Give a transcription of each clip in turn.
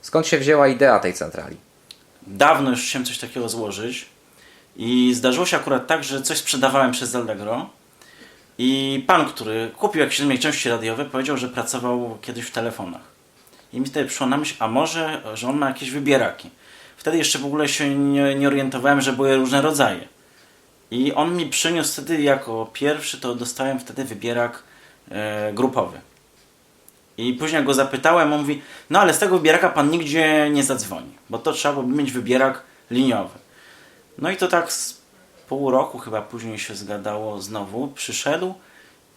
Skąd się wzięła idea tej centrali? Dawno już chciałem coś takiego złożyć i zdarzyło się akurat tak, że coś sprzedawałem przez Allegro i pan, który kupił jakieś moje części radiowe, powiedział, że pracował kiedyś w telefonach. I mi wtedy przyszło na myśl, a może, że on ma jakieś wybieraki. Wtedy jeszcze w ogóle się nie, nie orientowałem, że były różne rodzaje. I on mi przyniósł wtedy jako pierwszy, to dostałem wtedy wybierak e, grupowy. I później go zapytałem, on mówi, no ale z tego wybieraka pan nigdzie nie zadzwoni, bo to trzeba byłoby mieć wybierak liniowy. No i to tak z pół roku chyba później się zgadało znowu, przyszedł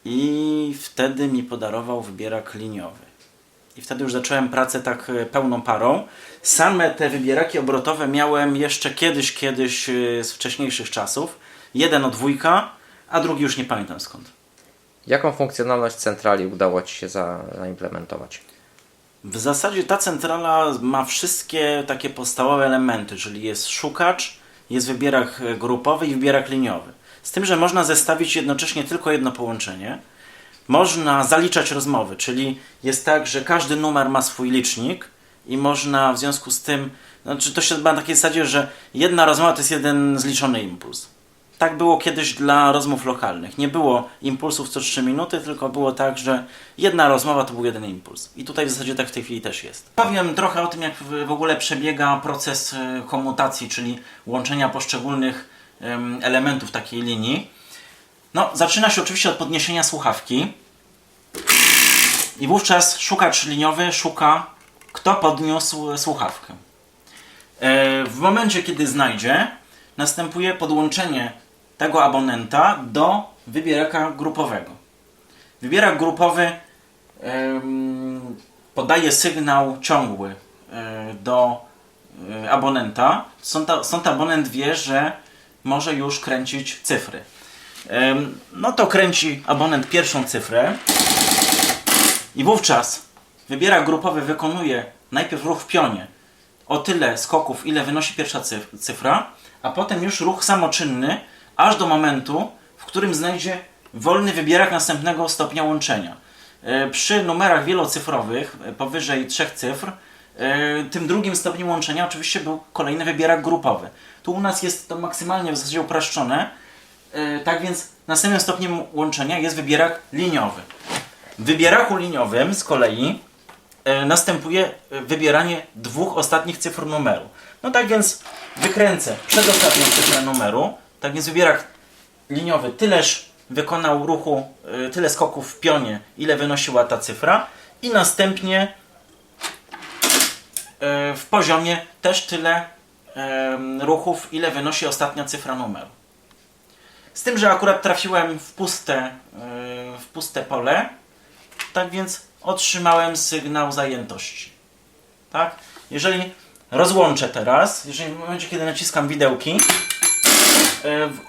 i wtedy mi podarował wybierak liniowy. I wtedy już zacząłem pracę tak e, pełną parą. Same te wybieraki obrotowe miałem jeszcze kiedyś, kiedyś e, z wcześniejszych czasów. Jeden od dwójka, a drugi już nie pamiętam skąd. Jaką funkcjonalność centrali udało Ci się za, zaimplementować? W zasadzie ta centrala ma wszystkie takie podstawowe elementy, czyli jest szukacz, jest wybierak grupowy i wybierak liniowy. Z tym, że można zestawić jednocześnie tylko jedno połączenie. Można zaliczać rozmowy, czyli jest tak, że każdy numer ma swój licznik i można w związku z tym, znaczy to się odbywa na takiej zasadzie, że jedna rozmowa to jest jeden zliczony impuls. Tak było kiedyś dla rozmów lokalnych. Nie było impulsów co 3 minuty, tylko było tak, że jedna rozmowa to był jeden impuls. I tutaj w zasadzie tak w tej chwili też jest. Powiem trochę o tym, jak w ogóle przebiega proces e, komutacji, czyli łączenia poszczególnych em, elementów takiej linii. No, zaczyna się oczywiście od podniesienia słuchawki. I wówczas szukacz liniowy szuka, kto podniósł słuchawkę. E, W momencie, kiedy znajdzie, następuje podłączenie tego abonenta do wybieraka grupowego. Wybierak grupowy podaje sygnał ciągły e, do e, abonenta. Stąd, abonent wie, że może już kręcić cyfry. No to kręci abonent pierwszą cyfrę i wówczas wybierak grupowy wykonuje najpierw ruch w pionie o tyle skoków, ile wynosi pierwsza cyf- cyfra, a potem już ruch samoczynny, aż do momentu, w którym znajdzie wolny wybierak następnego stopnia łączenia. E, Przy numerach wielocyfrowych, e, powyżej trzech cyfr, e, tym drugim stopniem łączenia oczywiście był kolejny wybierak grupowy. Tu u nas jest to maksymalnie w zasadzie upraszczone, tak więc następnym stopniem łączenia jest wybierak liniowy. W wybieraku liniowym z kolei następuje wybieranie dwóch ostatnich cyfr numeru. No tak więc wykręcę przedostatnią cyfrę numeru. Tak więc wybierak liniowy tyleż wykonał ruchu, e, tyle skoków w pionie, ile wynosiła ta cyfra i następnie e, w poziomie też tyle ruchów, ile wynosi ostatnia cyfra numeru. Z tym, że akurat trafiłem w puste, e, w puste pole, tak więc otrzymałem sygnał zajętości. Tak? Jeżeli rozłączę teraz, jeżeli w momencie, kiedy naciskam widełki,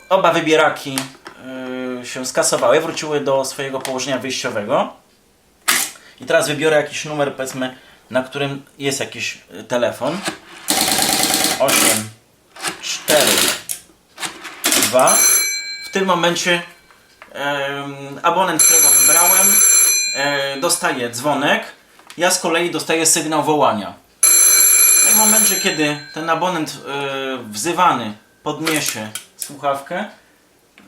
oba wybieraki e, się skasowały, wróciły do swojego położenia wyjściowego. I teraz wybiorę jakiś numer, powiedzmy, na którym jest jakiś e, telefon. 8, 4, 2. W tym momencie abonent, którego wybrałem, e, dostaje dzwonek. Ja z kolei dostaję sygnał wołania. No w momencie, kiedy ten abonent e, wzywany podniesie słuchawkę,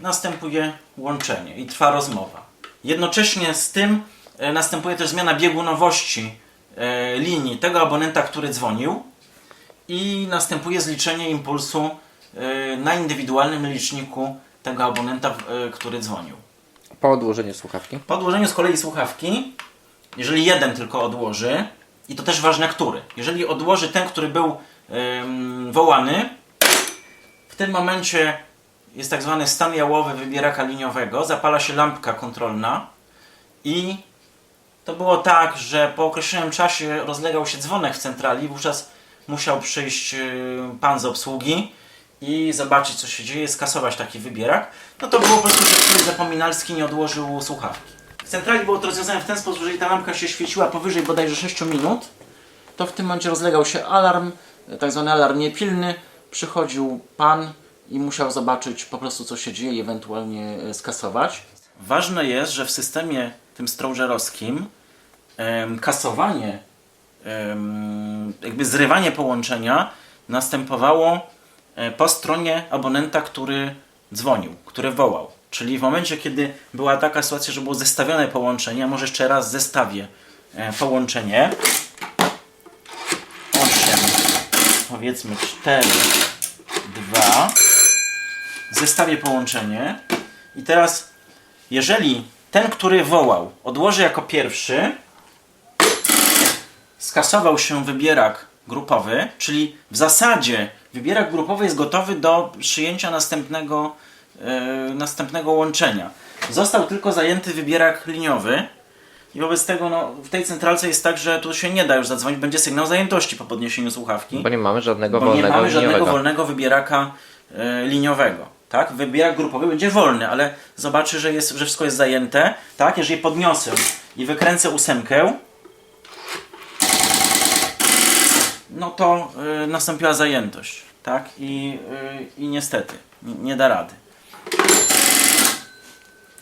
następuje łączenie i trwa rozmowa. Jednocześnie z tym e, następuje też zmiana biegunowości e, linii tego abonenta, który dzwonił i następuje zliczenie impulsu e, na indywidualnym liczniku tego abonenta, który dzwonił. Po odłożeniu słuchawki. Po odłożeniu z kolei słuchawki, jeżeli jeden tylko odłoży, i to też ważne, który. Jeżeli odłoży ten, który był wołany, w tym momencie jest tak zwany stan jałowy wybieraka liniowego, zapala się lampka kontrolna i to było tak, że po określonym czasie rozlegał się dzwonek w centrali, wówczas musiał przyjść y, pan z obsługi i zobaczyć co się dzieje, skasować taki wybierak. No to było po prostu, że któryś zapominalski nie odłożył słuchawki. W centrali było to rozwiązane w ten sposób, że jeżeli ta lampka się świeciła powyżej bodajże 6 minut, to w tym momencie rozlegał się alarm, tak zwany alarm niepilny. Przychodził pan i musiał zobaczyć po prostu co się dzieje i ewentualnie e, skasować. Ważne jest, że w systemie tym Strogerowskim em, kasowanie jakby zrywanie połączenia następowało e, po stronie abonenta, który dzwonił, który wołał. Czyli w momencie, kiedy była taka sytuacja, że było zestawione połączenie, a może jeszcze raz zestawię e, połączenie. 8, powiedzmy 4, 2. Zestawię połączenie. I teraz, jeżeli ten, który wołał, odłoży jako pierwszy, skasował się wybierak grupowy, czyli w zasadzie wybierak grupowy jest gotowy do przyjęcia następnego, e, następnego łączenia. Został tylko zajęty wybierak liniowy i wobec tego no, w tej centralce jest tak, że tu się nie da już zadzwonić, będzie sygnał zajętości po podniesieniu słuchawki. Bo nie mamy żadnego Bo nie wolnego mamy żadnego liniowego. wolnego wybieraka e, liniowego. Tak? Wybierak grupowy będzie wolny, ale zobaczy, że, jest, że wszystko jest zajęte. Tak? Jeżeli podniosę i wykręcę ósemkę, no to y, nastąpiła zajętość. Tak? I, y, i niestety, nie, nie da rady.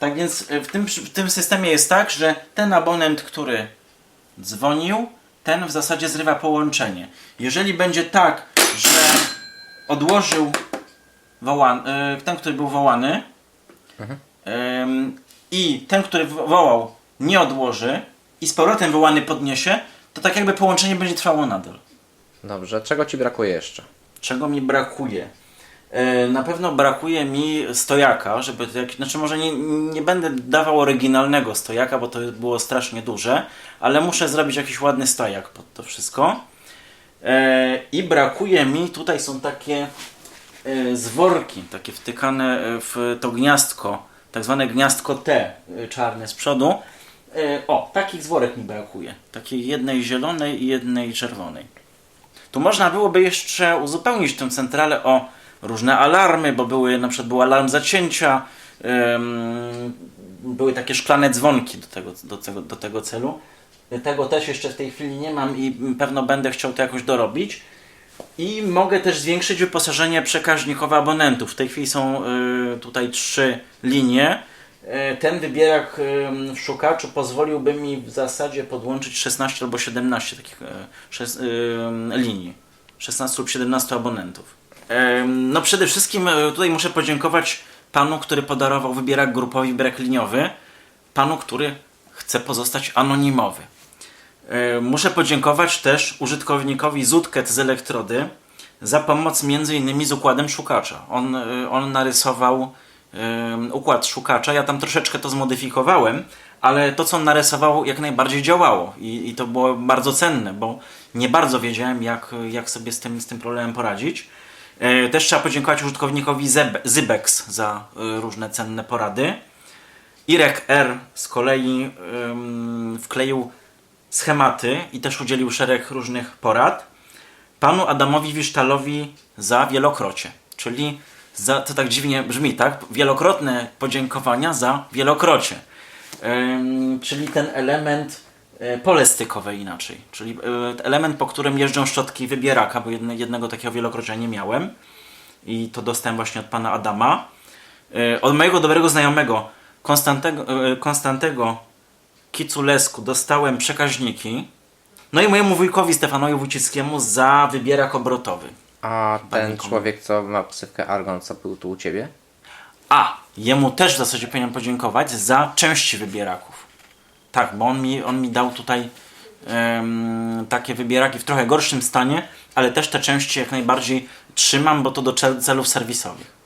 Tak więc y, w tym, w tym systemie jest tak, że ten abonent, który dzwonił, ten w zasadzie zrywa połączenie. Jeżeli będzie tak, że odłożył wołan, y, ten, który był wołany ym, i ten, który wo- wołał nie odłoży i z powrotem wołany podniesie, to tak jakby połączenie będzie trwało nadal. Dobrze, czego Ci brakuje jeszcze? Czego mi brakuje? E, Na pewno brakuje mi stojaka, żeby znaczy może nie, nie będę dawał oryginalnego stojaka, bo to było strasznie duże, ale muszę zrobić jakiś ładny stojak pod to wszystko. E, I brakuje mi, tutaj są takie e, zworki, takie wtykane w to gniazdko, tak zwane gniazdko T, czarne z przodu. O, takich zworek mi brakuje. Takiej jednej zielonej i jednej czerwonej. Tu można byłoby jeszcze uzupełnić tę centralę o różne alarmy, bo były na przykład był alarm zacięcia, były takie szklane dzwonki do tego, do, tego, do tego celu. Tego też jeszcze w tej chwili nie mam i pewno będę chciał to jakoś dorobić. I mogę też zwiększyć wyposażenie przekaźnikowe abonentów. W tej chwili są y, tutaj trzy linie. Y, ten wybierak w szukaczu pozwoliłby mi w zasadzie podłączyć 16 albo 17 takich y, linii. 16 lub 17 abonentów. No przede wszystkim y, tutaj muszę podziękować panu, który podarował wybierak grupowy, wybierak liniowy. Panu, który chce pozostać anonimowy. E, Muszę podziękować też użytkownikowi Zutket z Elektrody za pomoc między innymi z układem szukacza. On, e, on narysował e, układ szukacza, ja tam troszeczkę to zmodyfikowałem, ale to co on narysował jak najbardziej działało i, i to było bardzo cenne, bo nie bardzo wiedziałem jak, jak sobie z tym, z tym problemem poradzić. E, Też trzeba podziękować użytkownikowi Zybex za e, różne cenne porady. Irek R z kolei wkleił schematy i też udzielił szereg różnych porad. Panu Adamowi Wisztalowi za wielokrocie, czyli za, to tak dziwnie brzmi, tak? Wielokrotne podziękowania za wielokrocie. Czyli ten element pole stykowe inaczej, czyli e, element, po którym jeżdżą szczotki wybieraka, bo jedne, jednego takiego wielokrocia nie miałem i to dostałem właśnie od pana Adama. E, Od mojego dobrego znajomego Konstantego, e, Konstantego Kiculesku dostałem przekaźniki. No i mojemu wujkowi Stefanowi Wójcickiemu za wybierak obrotowy. A ten człowiek, co ma ksywkę Argon, co był tu u Ciebie? A, jemu też w zasadzie powinienem podziękować za części wybieraków. Tak, bo on mi, on mi dał tutaj em, takie wybieraki w trochę gorszym stanie, ale też te części jak najbardziej trzymam, bo to do cel- celów serwisowych.